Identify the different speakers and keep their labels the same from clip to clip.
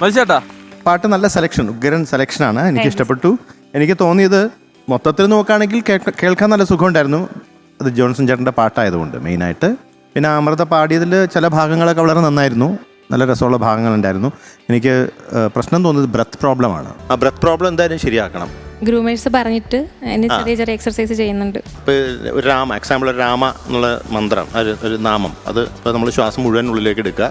Speaker 1: മത്സ്യേട്ടാ
Speaker 2: പാട്ട് നല്ല സെലക്ഷൻ ഉഗ്രൻ സെലക്ഷനാണ് എനിക്ക് ഇഷ്ടപ്പെട്ടു. എനിക്ക് തോന്നിയത് മൊത്തത്തിൽ നോക്കുകയാണെങ്കിൽ കേൾക്കാൻ നല്ല സുഖമുണ്ടായിരുന്നു. അത് ജോൺസൺ ചേട്ടന്റെ പാട്ടായതുകൊണ്ട് മെയിനായിട്ട്. പിന്നെ അമൃത പാടിയതിൽ ചില ഭാഗങ്ങളൊക്കെ വളരെ നന്നായിരുന്നു. നല്ല രസമുള്ള ഭാഗങ്ങളുണ്ടായിരുന്നു. എനിക്ക് പ്രശ്നം തോന്നുന്നത് ബ്രത്ത് പ്രോബ്ലമാണ് ആ ബ്രത്ത് പ്രോബ്ലം എന്തായാലും ശരിയാക്കണം.
Speaker 3: ഗ്രൂമേഴ്സ് പറഞ്ഞിട്ട് ചെറിയ ചെറിയ എക്സർസൈസ് ചെയ്യുന്നുണ്ട്.
Speaker 2: ഒരു രാമ എക്സാമ്പിൾ ഒരു രാമ എന്നുള്ള മന്ത്രം ഒരു ഒരു നാമം. അത് ഇപ്പോൾ നമ്മൾ ശ്വാസം മുഴുവൻ ഉള്ളിലേക്ക് എടുക്കുക.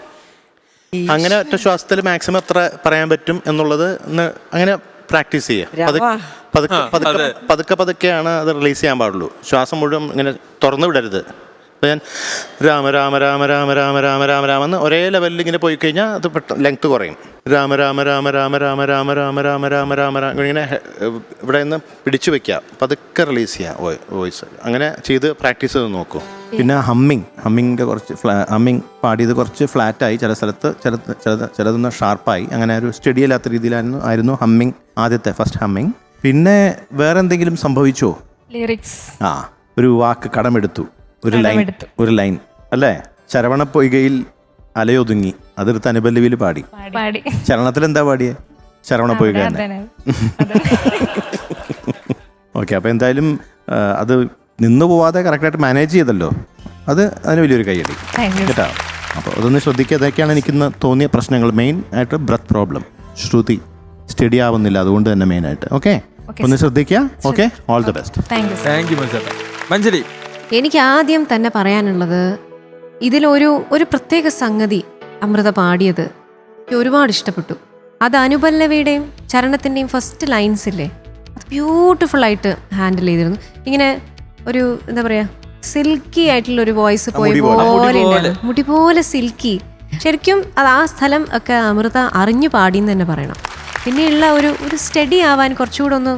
Speaker 2: അങ്ങനെ ഒറ്റ ശ്വാസത്തിൽ മാക്സിമം എത്ര പറയാൻ പറ്റും എന്നുള്ളത് അങ്ങനെ പ്രാക്ടീസ് ചെയ്യുക പതുക്കെ പതുക്കെ പതുക്കെ പതുക്കെ പതുക്കെയാണ് അത് റിലീസ് ചെയ്യാൻ പാടുള്ളൂ ശ്വാസം മുഴുവൻ ഇങ്ങനെ തുറന്നു വിടരുത് അപ്പോൾ ഞാൻ രാമ രാമ രാമ രാമ രാമ രാമ രാമ രാമ എന്ന് ഒരേ ലെവലിൽ ഇങ്ങനെ പോയി കഴിഞ്ഞാൽ അത് പെട്ടെന്ന് ലെങ്ത് കുറയും രാമ രാമ രാമ രാമ രാമ രാമ രാമ രാമ രാമ രാമ രാമ ഇങ്ങനെ ഇവിടെ നിന്ന് പിടിച്ചു വെക്കുക പതുക്കെ റിലീസ് ചെയ്യുക വോയിസ് അങ്ങനെ ചെയ്ത് പ്രാക്ടീസ് ചെയ്ത് നോക്കൂ പിന്നെ ഹമ്മിങ് ഹമ്മിങ്ങിന്റെ കുറച്ച് ഫ്ലാ ഹമ്മിങ് പാടിയത് കുറച്ച് ഫ്ലാറ്റായി ചില സ്ഥലത്ത് ചില ചിലത് ചിലതൊന്ന് ഷാർപ്പായി. അങ്ങനെ ഒരു സ്റ്റഡി അല്ലാത്ത രീതിയിലായിരുന്നു ആയിരുന്നു ഹമ്മിങ് ആദ്യത്തെ ഫസ്റ്റ് ഹമ്മിങ്. പിന്നെ വേറെ എന്തെങ്കിലും സംഭവിച്ചോ?
Speaker 3: ലിറിക്സ്
Speaker 2: ആ ഒരു വാക്ക് കടമെടുത്തു. ഒരു ലൈൻ ഒരു ലൈൻ അല്ലേ? ചരവണ പൊയ്കയിൽ അലയൊതുങ്ങി. അതൊരു അനുപല്ലവിയിൽ പാടി.
Speaker 3: പാടി.
Speaker 2: ചരണത്തിൽ എന്താ പാടിയേ? ചരവണ പൊയ്ക ഓക്കെ അപ്പോൾ എന്തായാലും അത് നിന്ന് പോവാതെ കറക്റ്റായിട്ട് മാനേജ് ചെയ്തല്ലോ. അത് അതിന് വലിയൊരു കൈയടി കേട്ടോ? അപ്പോൾ അതൊന്ന് ശ്രദ്ധിക്കുക. അതൊക്കെയാണ് എനിക്കിന്ന് തോന്നിയ പ്രശ്നങ്ങൾ. മെയിൻ ആയിട്ട് ബ്രത്ത് പ്രോബ്ലം ശ്രുതി സ്റ്റഡി ആവുന്നില്ല. അതുകൊണ്ട് തന്നെ മെയിൻ ആയിട്ട്. ഓക്കെ ഒന്ന് ശ്രദ്ധിക്കുക. Okay all the best
Speaker 3: thank you
Speaker 1: thank you മത്സ്യേട്ടാ മഞ്ജലി
Speaker 4: എനിക്ക് ആദ്യം തന്നെ പറയാനുള്ളത് ഇതിലൊരു ഒരു പ്രത്യേക സംഗതി അമൃത പാടിയത് എനിക്ക് ഒരുപാട് ഇഷ്ടപ്പെട്ടു. അത് അനുപല്ലവിയുടെയും ചരണത്തിന്റെയും ഫസ്റ്റ് ലൈൻസ് ഇല്ലേ? അത് ബ്യൂട്ടിഫുൾ ആയിട്ട് ഹാൻഡിൽ ചെയ്തിരുന്നു. ഇങ്ങനെ ഒരു എന്താ പറയാ സിൽക്കി ആയിട്ടുള്ള ഒരു വോയിസ് പോയി
Speaker 2: മുടി പോലെ.
Speaker 4: ഉണ്ടായിരുന്നു. മുടി പോലെ സിൽക്കി ശരിക്കും അത് ആ സ്ഥലം ഒക്കെ അമൃത അറിഞ്ഞു പാടിയെന്ന് തന്നെ പറയണം. പിന്നെയുള്ള ഒരു ഒരു സ്റ്റഡി ആവാൻ കുറച്ചുകൂടെ ഒന്ന്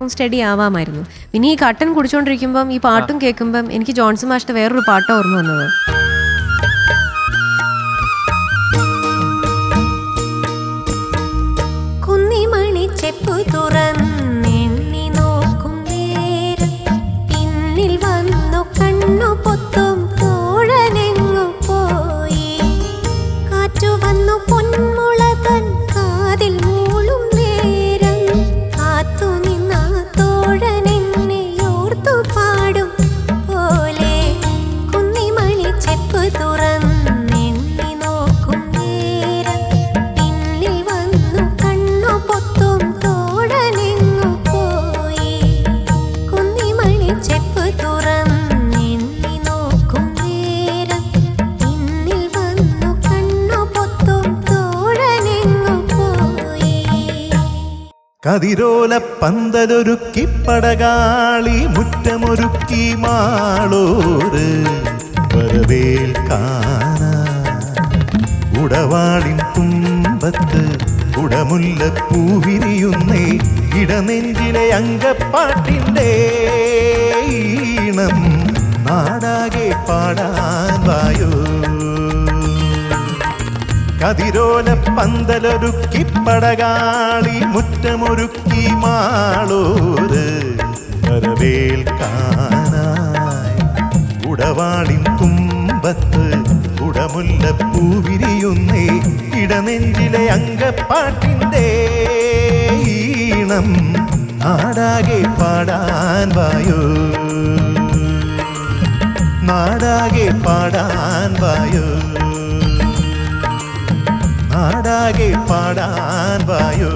Speaker 4: ഒന്ന് സ്റ്റഡി ആവാമായിരുന്നു. പിന്നെ ഈ കട്ടൻ കുടിച്ചോണ്ടിരിക്കുമ്പം ഈ പാട്ടും കേൾക്കുമ്പം എനിക്ക് ജോൺസൺ മാഷിന്റെ വേറൊരു പാട്ടോ ഓർമ്മ വന്നത്. കുന്നിമണി ചെപ്പു തുറന്നെണ്ണി
Speaker 5: കതിരോല പന്തലൊരുക്കി പടകാളി മുറ്റമൊരുക്കി മാളോര് വെറുതേൽ ഉടവാളിൻ തുമ്പത്ത് ഉടമുല്ല പൂവിരിയുന്നേ ഇടനെഞ്ചിലെ അങ്കപ്പാട്ടിന്റെ ഈണം നാടാകെ പാടാൻ വായോ. കതിരോല പന്തലൊരുക്കി പടകാളി മുറ്റമൊരുക്കി മാളോര് വരവേൽക്കാനായി ഉടവാളിൻ തുമ്പത്ത് കുടമുല്ല പൂവിരിയുന്നേ ഇടനെഞ്ചിലെ അങ്കപ്പാട്ടിന്റെ ഈണം നാടാകെ പാടാൻ വായോ. നാടാകെ പാടാൻ വായോ. பாடாகை பாடான் வாயோ